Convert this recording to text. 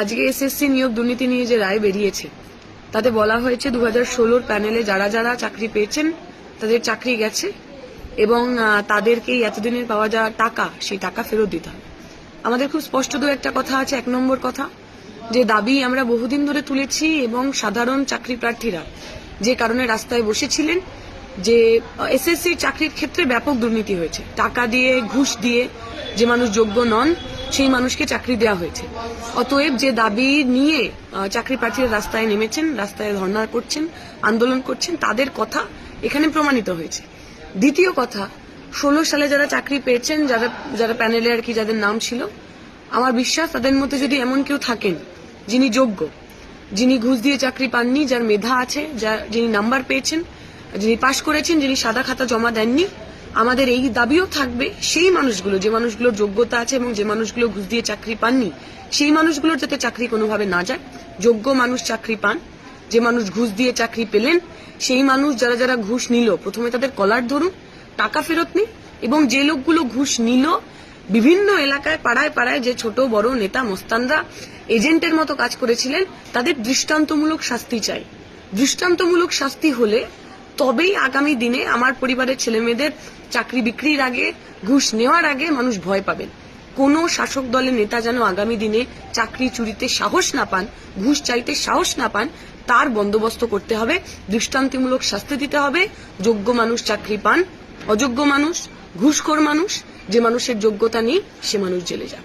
আজকে এসএসসি নিয়োগ দুর্নীতি নিয়ে যে রায় বেরিয়েছে, তাতে বলা হয়েছে দু হাজার ষোলোর প্যানেলে যারা যারা চাকরি পেয়েছেন, তাদের চাকরি গেছে এবং তাদেরকেই এতদিনের পাওয়া যাওয়া টাকা, সেই টাকা ফেরত দিতে হবে। আমাদের খুব স্পষ্ট দু একটা কথা আছে, এক নম্বর কথা, যে দাবি আমরা বহুদিন ধরে তুলেছি এবং সাধারণ চাকরি প্রার্থীরা যে কারণে রাস্তায় বসেছিলেন যে এসএসসি চাকরির ক্ষেত্রে ব্যাপক দুর্নীতি হয়েছে। টাকা দিয়ে, ঘুষ দিয়ে যে মানুষ যোগ্য নন, সেই মানুষকে চাকরি দেওয়া হয়েছে। অতএব যে দাবি নিয়ে চাকরি প্রার্থীরা রাস্তায় নেমেছেন, রাস্তায় ধর্ণা করছেন, আন্দোলন করছেন, তাদের কথা এখানে প্রমাণিত হয়েছে। দ্বিতীয় কথা, ষোলো সালে যারা চাকরি পেয়েছেন, যারা যারা প্যানেলে আর কি যাদের নাম ছিল, আমার বিশ্বাস তাদের মধ্যে যদি এমন কেউ থাকেন, যিনি যোগ্য, যিনি ঘুষ দিয়ে চাকরি পাননি, যার মেধা আছে, যা, যিনি নাম্বার পেয়েছেন যিনি পাশ করেছেন, যিনি সাদা খাতা জমা দেননি, আমাদের এই দাবিও থাকবে সেই মানুষগুলো, যে মানুষগুলোর যোগ্যতা আছে এবং যে মানুষগুলো ঘুষ দিয়ে চাকরি পাননি, সেই মানুষগুলোর যাতে চাকরি কোনোভাবে না যায়। যোগ্য মানুষ চাকরি পান, যে মানুষ ঘুষ দিয়ে চাকরি পেলেন, সেই মানুষ যারা যারা ঘুষ নিল, প্রথমে তাদের কলার ধরুন, টাকা ফেরত নিন এবং যে লোকগুলো ঘুষ নিল, বিভিন্ন এলাকায়, পাড়ায় পাড়ায় যে ছোট, বড় নেতা, মোস্তানরা, এজেন্টের মতো কাজ করেছিলেন, তাদের দৃষ্টান্তমূলক শাস্তি চাই। দৃষ্টান্তমূলক শাস্তি হলে তবেই আগামী দিনে আমার পরিবারের ছেলে মেয়েদের চাকরি বিক্রির আগে, ঘুষ নেওয়ার আগে মানুষ ভয় পাবেন। কোনো শাসক দলের নেতা যেন আগামী দিনে চাকরি চুরিতে সাহস না পান, ঘুষ চাইতে সাহস না পান, তার বন্দোবস্ত করতে হবে, দৃষ্টান্তিমূলক শাস্তি দিতে হবে, যোগ্য মানুষ চাকরি পান, অযোগ্য মানুষ, ঘুষখোর মানুষ, যে মানুষের যোগ্যতা নেই, সে মানুষ জেলে যান